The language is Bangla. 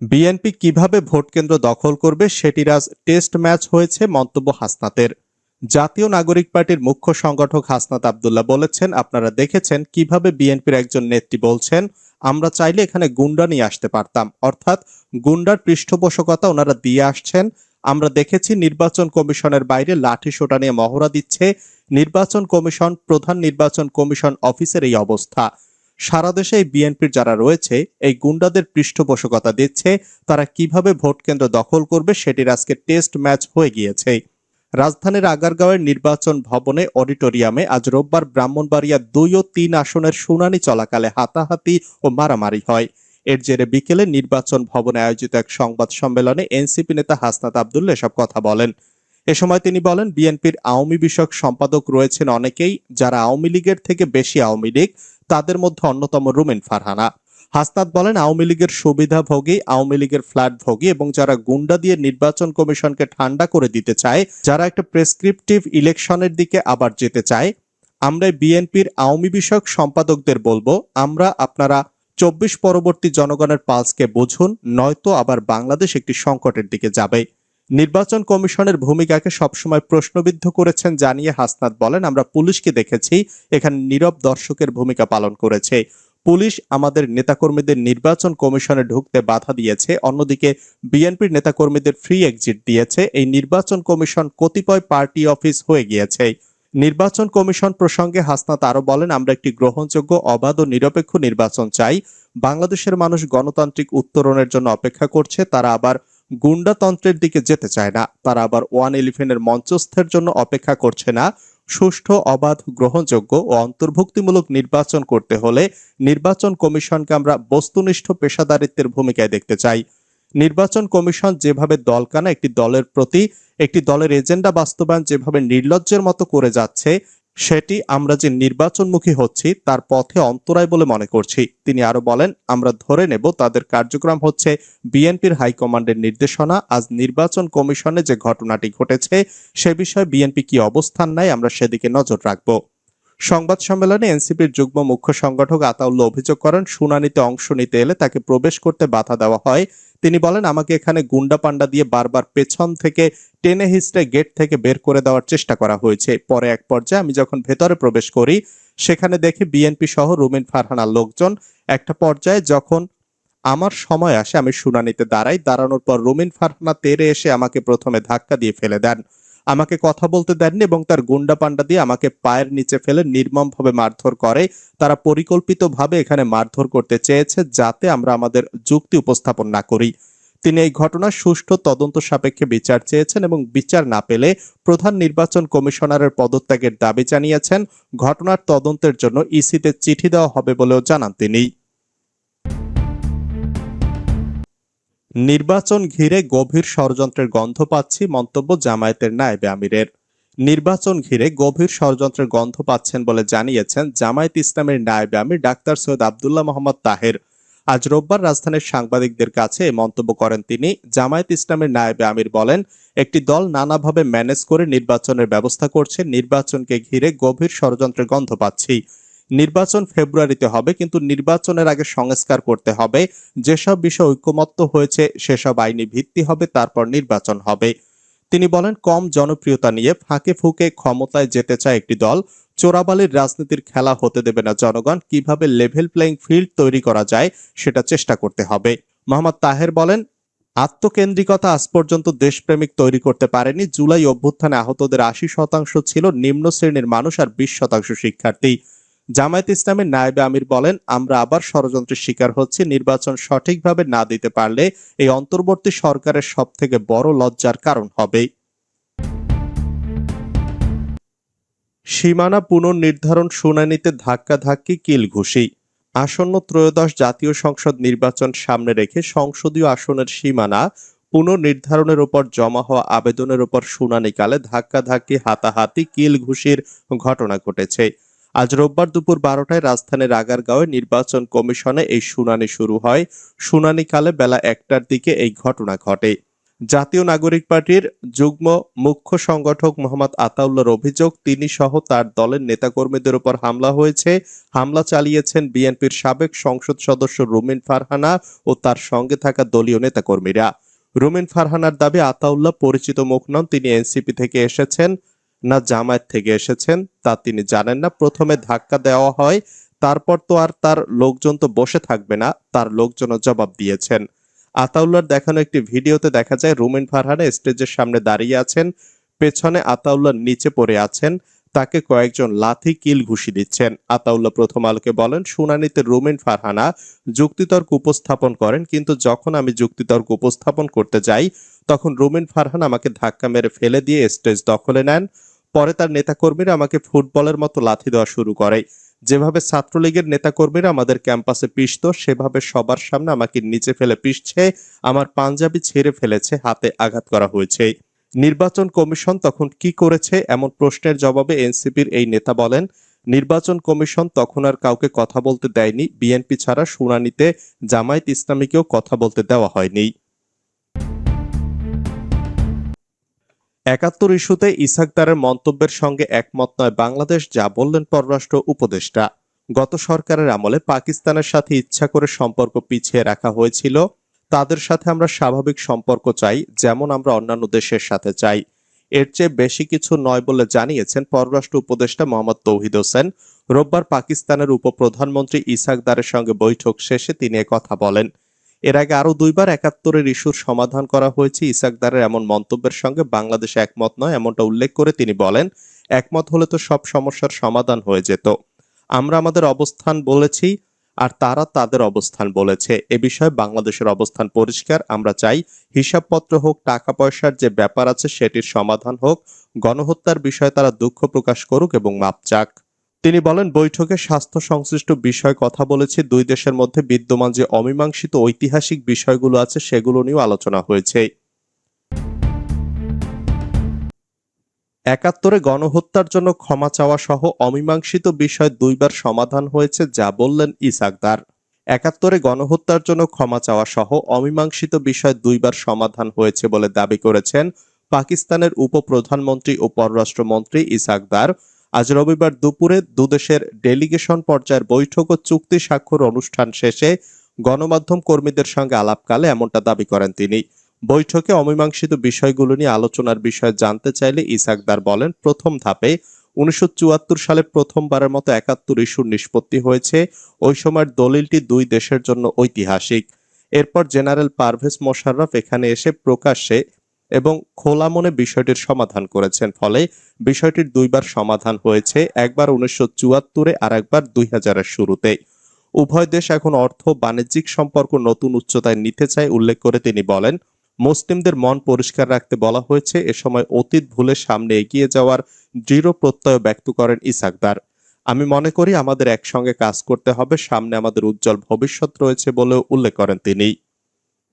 বিএনপি কীভাবে ভোটকেন্দ্র দখল করবে সেটির আজ টেস্ট ম্যাচ হয়েছে মন্তব্য হাসনাতের। জাতীয় নাগরিক পার্টির মুখ্য সংগঠক হাসনাত আবদুল্লাহ বলেছেন, আপনারা দেখেছেন কীভাবে বিএনপির একজন নেত্রী বলছেন, আমরা চাইলে এখানে গুন্ডা নিয়ে আসতে পারতাম। অর্থাৎ গুন্ডার পৃষ্ঠপোষকতা ওনারা দিয়ে আসছেন, আমরা দেখেছি নির্বাচন কমিশনের বাইরে লাঠি সোটা নিয়ে মহড়া দিচ্ছে। নির্বাচন কমিশন, প্রধান নির্বাচন কমিশন অফিসের এই অবস্থা। সারা দেশে বিএনপির যারা রয়েছে, এই গুন্ডাদের পৃষ্ঠপোষকতা দিচ্ছে, তারা কীভাবে ভোট কেন্দ্র দখল করবে সেটির আজকে টেস্ট ম্যাচ হয়ে গিয়েছে। রাজধানীর আগারগাঁওয়ের নির্বাচন ভবনে অডিটোরিয়ামে আজ রোববার ব্রাহ্মণবাড়িয়া দুই ও তিন আসনের শুনানি চলাকালে হাতাহাতি ও মারামারি হয়। এর জেরে বিকেলে নির্বাচন ভবনে আয়োজিত এক সংবাদ সম্মেলনে এনসিপি নেতা হাসনাত আবদুল্লা এসব কথা বলেন। এ সময় তিনি বলেন, বিএনপির আওয়ামী বিষয়ক সম্পাদক রয়েছেন অনেকেই যারা আওয়ামী লীগের থেকে বেশি আওয়ামী লীগ, তাদের মধ্যে অন্যতম রুমিন ফারহানা। হাসনাত বলেন, আওয়ামী লীগের সুবিধাভোগী, আওয়ামী লীগের ফ্ল্যাট ভোগী এবং যারা গুন্ডা দিয়ে নির্বাচন কমিশনকে ঠান্ডা করে দিতে চায়, যারা একটা প্রেসক্রিপটিভ ইলেকশনের দিকে আবার যেতে চায়। আমরা বিএনপির আওয়ামী বিষয়ক সম্পাদকদের বলব, আমরা আপনারা চব্বিশ পরবর্তী জনগণের পালসকে বুঝুন, নয়তো আবার বাংলাদেশ একটি সংকটের দিকে যাবে। নির্বাচন কমিশনের ভূমিকাকে সবসময় প্রশ্নবিদ্ধ করেছেন জানিয়ে হাসনাত বলেন, আমরা পুলিশকে দেখেছি, এখানে নীরব দর্শকের ভূমিকা পালন করেছে। পুলিশ আমাদের নেতাকর্মীদের নির্বাচন কমিশনে ঢুকতে বাধা দিয়েছে, অন্যদিকে বিএনপির নেতাকর্মীদের ফ্রি এক্সিট দিয়েছে। এই নির্বাচন কমিশন কতিপয় পার্টি অফিস হয়ে গিয়েছে। নির্বাচন কমিশন প্রসঙ্গে হাসনাত আরও বলেন, আমরা একটি গ্রহণযোগ্য, অবাধ ও নিরপেক্ষ নির্বাচন চাই। বাংলাদেশের মানুষ গণতান্ত্রিক উত্তরণের জন্য অপেক্ষা করছে, তারা আবার গুন্ডাতন্ত্রের দিকে যেতে চায় না। তারা আবার ওয়ান ইলেভেনের মঞ্চস্থের জন্য অপেক্ষা করছে না। সুষ্ঠু, অবাধ, গ্রহণযোগ্য ও অন্তর্ভুক্তিমূলক নির্বাচন করতে হলে নির্বাচন কমিশনকে আমরা বস্তুনিষ্ঠ পেশাদারিত্বের ভূমিকায় দেখতে চাই। নির্বাচন কমিশন যেভাবে দলকানা একটি দলের প্রতি, একটি দলের এজেন্ডা বাস্তবায়ন যেভাবে নির্লজ্জের মতো করে যাচ্ছে সেটি আমরা যে নির্বাচনমুখী হচ্ছি, তার পথে অন্তরায় বলে মনে করছি। তিনি আরও বলেন, আমরা ধরে নেব, তাদের কার্যক্রম হচ্ছে বিএনপির হাইকমান্ডের নির্দেশনা। আজ নির্বাচন কমিশনে যে ঘটনাটি ঘটেছে, সে বিষয়ে বিএনপি কি অবস্থান নেয়, আমরা সেদিকে নজর রাখব। সংবাদ সম্মেলনে এনসিপির যুগ্ম মুখ্য সংগঠক আতাউল্লাহ অভিযোগ করেন, শুনানিতে অংশ নিতে এলে তাকে প্রবেশ করতে বাধা দেওয়া হয়। তিনি বলেন, আমাকে এখানে গুন্ডা পান্ডা দিয়ে বারবার পেছন থেকে, টেনে হিস্টে গেট থেকে বের করে দেওয়ার চেষ্টা করা হয়েছে। পরে এক পর্যায়ে আমি যখন ভেতরে প্রবেশ করি, সেখানে দেখি বিএনপি সহ রুমিন ফারহানার লোকজন। একটা পর্যায়ে যখন আমার সময় আসে, আমি শুনানিতে দাঁড়াই, দাঁড়ানোর পর রুমিন ফারহানা তেরে এসে আমাকে প্রথমে ধাক্কা দিয়ে ফেলে দেন। আমাকে কথা বলতে দেননি এবং তার গুন্ডা পান্ডা দিয়ে আমাকে পায়ের নিচে ফেলে নির্মমভাবে মারধর করে। তারা পরিকল্পিতভাবে এখানে মারধর করতে চেয়েছে যাতে আমরা আমাদের যুক্তি উপস্থাপন না করি। তিনি এই ঘটনার সুষ্ঠু তদন্ত সাপেক্ষে বিচার চেয়েছেন এবং বিচার না পেলে প্রধান নির্বাচন কমিশনারের পদত্যাগের দাবি জানিয়েছেন। ঘটনার তদন্তের জন্য ইসিতে চিঠি দেওয়া হবে বলেও জানান তিনি। নির্বাচন ঘিরে গভীর ষড়যন্ত্রের গন্ধ পাচ্ছি, মন্তব্য জামায়াতের নায়েবে আমিরের। নির্বাচন ঘিরে গভীর ষড়যন্ত্রের গন্ধ পাচ্ছেন বলে জানিয়েছেন জামায়াত ইসলামের নায়েবে আমির ডাক্তার সৈয়দ আবদুল্লাহ মোহাম্মদ তাহের। আজ রোববার রাজধানীর সাংবাদিকদের কাছে মন্তব্য করেন তিনি। জামায়াত ইসলামের নায়েবে আমির বলেন, একটি দল নানাভাবে ম্যানেজ করে নির্বাচনের ব্যবস্থা করছে, নির্বাচনকে ঘিরে গভীর ষড়যন্ত্রের গন্ধ পাচ্ছি। নির্বাচন ফেব্রুয়ারিতে হবে, কিন্তু নির্বাচনের আগে সংস্কার করতে হবে। যেসব বিষয় ঐক্যমত্য হয়েছে, সেসব আইনি ভিত্তি হবে, তারপর নির্বাচন হবে। তিনি বলেন, কম জনপ্রিয়তা নিয়ে ফাঁকে ফুঁকে ক্ষমতায় যেতে চায় একটি দল। চোরাবালির রাজনীতির খেলা হতে দেবে না জনগণ। কীভাবে লেভেল প্লেইং ফিল্ড তৈরি করা যায়, সেটা চেষ্টা করতে হবে। মোহাম্মদ তাহের বলেন, আত্মকেন্দ্রিকতা আজ পর্যন্ত দেশপ্রেমিক তৈরি করতে পারেনি। জুলাই অভ্যুত্থানে আহতদের আশি শতাংশ ছিল নিম্ন শ্রেণির মানুষ আর বিশ শতাংশ শিক্ষার্থী। জামায়াত ইসলামের নায়েবে আমির বলেন, আমরা আবার ষড়যন্ত্রের শিকার হচ্ছি। নির্বাচন সঠিকভাবে না দিতে পারলে এই অন্তর্বর্তী সরকারের সব থেকে বড় লজ্জার কারণ হবে সীমানা পুনর্নির্ধারণ শুনানিতে ধাক্কাধাক্কি, কিল ঘুষি। আসন্ন ত্রয়োদশ জাতীয় সংসদ নির্বাচন সামনে রেখে সংসদীয় আসনের সীমানা পুনর্নির্ধারণের উপর জমা হওয়া আবেদনের উপর শুনানিকালে ধাক্কাধাক্কি, হাতাহাতি, কিল ঘুষির ঘটনা ঘটেছে। আজ রোববার দুপুর বারোটায় রাজধানীর আগারগাঁওয়ে নির্বাচন কমিশনে এই শুনানি শুরু হয়। শুনানিকালে বেলা একটার দিকে এই ঘটনা ঘটে। জাতীয় নাগরিক পার্টির যুগ্ম মুখ্য সংগঠক মোহাম্মদ আতাউল্লার অভিযোগ, তিনি সহ তার দলের নেতাকর্মীদের উপর হামলা হয়েছে। হামলা চালিয়েছেন বিএনপির সাবেক সংসদ সদস্য রুমিন ফারহানা ও তার সঙ্গে থাকা দলীয় নেতাকর্মীরা। রুমিন ফারহানার দাবি, আতাউল্লাহ পরিচিত মুখ নন, তিনি এনসিপি থেকে এসেছেন। না জামায়াত থেকে এসেছেন তা তিনি জানেন না। প্রথমে ধাক্কা দেওয়া হয়, তারপর তো আর তার লোকজন তো বসে থাকবে না, তার লোকজনও জবাব দিয়েছেন। আতাউল্লার দেখানো একটি ভিডিওতে দেখা যায়, রুমিন ফারহানা স্টেজের সামনে দাঁড়িয়ে আছেন, পেছনে আতাউল্লাহর নিচে পড়ে আছেন, তাকে কয়েকজন লাথি কিল ঘুষি দিচ্ছেন। আতাউল্লাহ প্রথম আলোকে বলেন, শুনানিতে রুমিন ফারহানা যুক্তিতর্ক উপস্থাপন করেন, কিন্তু যখন আমি যুক্তিতর্ক উপস্থাপন করতে যাই, তখন রুমিন ফারহান আমাকে ধাক্কা মেরে ফেলে দিয়ে স্টেজ দখলে নেন। পরে তার নেতাকর্মীরা আমাকে ফুটবলের মতো লাথি দেওয়া শুরু করে। যেভাবে ছাত্রলীগের নেতাকর্মীরা আমাদের ক্যাম্পাসে পিষত, সেভাবে সবার সামনে আমাকে নিচে ফেলে পিষছে, আমার পাঞ্জাবি ছেড়ে ফেলেছে, হাতে আঘাত করা হয়েছে। নির্বাচন কমিশন তখন কি করেছে এমন প্রশ্নের জবাবে এনসিপির এই নেতা বলেন, নির্বাচন কমিশন তখন আর কাউকে কথা বলতে দেয়নি, বিএনপি ছাড়া শুনানিতে জামায়াত ইসলামীকেও কথা বলতে দেওয়া হয়নি। একাত্তর ইস্যুতে ইসাকদারের মন্তব্যের সঙ্গে একমত নয় বাংলাদেশ, যা বললেন পররাষ্ট্র উপদেষ্টা। গত সরকারের আমলে পাকিস্তানের সাথে ইচ্ছা করে সম্পর্ক পিছিয়ে রাখা হয়েছিল। তাদের সাথে আমরা স্বাভাবিক সম্পর্ক চাই, যেমন আমরা অন্যান্য দেশের সাথে চাই। এর চেয়ে বেশি কিছু নয় বলে জানিয়েছেন পররাষ্ট্র উপদেষ্টা মোহাম্মদ তৌহিদ হোসেন। রোববার পাকিস্তানের উপপ্রধানমন্ত্রী ইসাকদারের সঙ্গে বৈঠক শেষে তিনি কথা বলেন। এর আগে আরও দুইবার একাত্তরের ইস্যুর সমাধান করা হয়েছে। ইসাকদারের এমন মন্তব্যের সঙ্গে বাংলাদেশ একমত নয়, এমনটা উল্লেখ করে তিনি বলেন, একমত হলে তো সব সমস্যার সমাধান হয়ে যেত। আমরা আমাদের অবস্থান বলেছি আর তারা তাদের অবস্থান বলেছে। এ বিষয়ে বাংলাদেশের অবস্থান পরিষ্কার। আমরা চাই হিসাবপত্র হোক, টাকা পয়সার যে ব্যাপার আছে সেটির সমাধান হোক, গণহত্যার বিষয়ে তারা দুঃখ প্রকাশ করুক এবং মাপ চাক। তিনি বলেন, বৈঠকে স্বাস্থ্য সংশ্লিষ্ট বিষয় কথা বলেছি। দুই দেশের মধ্যে বিদ্যমান যে অমীমাংসিত ঐতিহাসিক বিষয়গুলো আছে, সেগুলো নিয়েও আলোচনা হয়েছে। একাত্তরে গণহত্যার জন্য ক্ষমা চাওয়া সহ অমীমাংসিত বিষয় দুইবার সমাধান হয়েছে, যা বললেন ইসাকদার। একাত্তরে গণহত্যার জন্য ক্ষমা চাওয়া সহ অমীমাংসিত বিষয় দুইবার সমাধান হয়েছে বলে দাবি করেছেন পাকিস্তানের উপপ্রধানমন্ত্রী ও পররাষ্ট্রমন্ত্রী ইসাকদার। আজ রবিবার দুপুরে দুদেশের ডেলিগেশন পর্যায়ের বৈঠক ও চুক্তি স্বাক্ষর অনুষ্ঠান শেষে গণমাধ্যম কর্মীদের সঙ্গে আলাপকালে এমনটা দাবি করেন তিনি। বৈঠকে অমীমাংসিত বিষয়গুলো নিয়ে আলোচনার বিষয়ে জানতে চাইলে ইসাকদার বলেন, প্রথম ধাপে উনিশশো চুয়াত্তর সালে প্রথমবারের মতো একাত্তর ইস্যুর নিষ্পত্তি হয়েছে। ওই সময়ের দলিলটি দুই দেশের জন্য ঐতিহাসিক। এরপর জেনারেল পারভেজ মোশাররফ এখানে এসে প্রকাশ্যে এবং খোলা মনে বিষয়টির সমাধান করেছেন। ফলে বিষয়টির দুইবার সমাধান হয়েছে, একবার উনিশশো চুয়াত্তরে আর একবার দুই হাজারের শুরুতে। উভয় দেশ এখন অর্থ, বাণিজ্যিক সম্পর্ক নতুন উচ্চতায় নিতে চায় উল্লেখ করে তিনি বলেন, মুসলিমদের মন পরিষ্কার রাখতে বলা হয়েছে, এ সময় অতীত ভুলে সামনে এগিয়ে যাওয়ার দৃঢ় প্রত্যয় ব্যক্ত করেন ইসাকদার আমি মনে করি আমাদের একসঙ্গে কাজ করতে হবে, সামনে আমাদের উজ্জ্বল ভবিষ্যৎ রয়েছে বলেও উল্লেখ করেন তিনি।